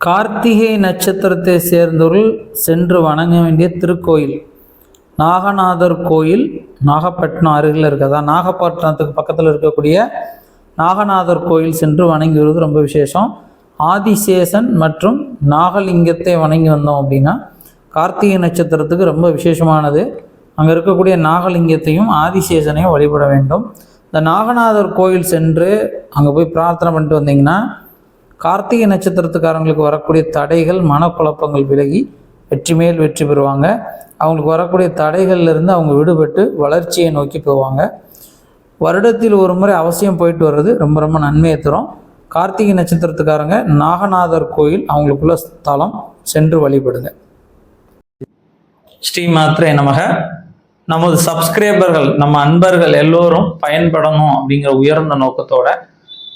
கார்த்திகை நட்சத்திரத்தை சேர்ந்தவர்கள் சென்று வணங்க வேண்டிய திருக்கோயில். நாகநாதர் கோயில் நாகப்பட்டினம் அருகில் இருக்கதா நாகப்பட்டினத்துக்கு பக்கத்தில் இருக்கக்கூடிய நாகநாதர் கோயில் சென்று வணங்கி வருவது ரொம்ப விசேஷம். ஆதிசேஷன் மற்றும் நாகலிங்கத்தை வணங்கி வந்தோம் அப்படின்னா கார்த்திகை நட்சத்திரத்துக்கு ரொம்ப விசேஷமானது. அங்கே இருக்கக்கூடிய நாகலிங்கத்தையும் ஆதிசேஷனையும் வழிபட வேண்டும். இந்த நாகநாதர் கோயில் சென்று அங்கே போய் பிரார்த்தனை பண்ணிட்டு வந்தீங்கன்னா கார்த்திகை நட்சத்திரத்துக்காரங்களுக்கு வரக்கூடிய தடைகள் மனக்குழப்பங்கள் விலகி வெற்றி மேல் வெற்றி பெறுவாங்க. அவங்களுக்கு வரக்கூடிய தடைகள்லேருந்து அவங்க விடுபட்டு வளர்ச்சியை நோக்கி போவாங்க. வருடத்தில் ஒரு முறை அவசியம் போயிட்டு வர்றது ரொம்ப ரொம்ப நன்மையை தரும். கார்த்திகை நட்சத்திரத்துக்காரங்க நாகநாதர் கோயில் அவங்களுக்குள்ள ஸ்தலம் சென்று வழிபடுங்க. ஸ்ரீ மாத்திரை நமக. நமது சப்ஸ்கிரைபர்கள் நம்ம அன்பர்கள் எல்லோரும் பயன்படணும் அப்படிங்கிற உயர்ந்த நோக்கத்தோட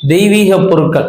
தெய்வீக பொருட்கள்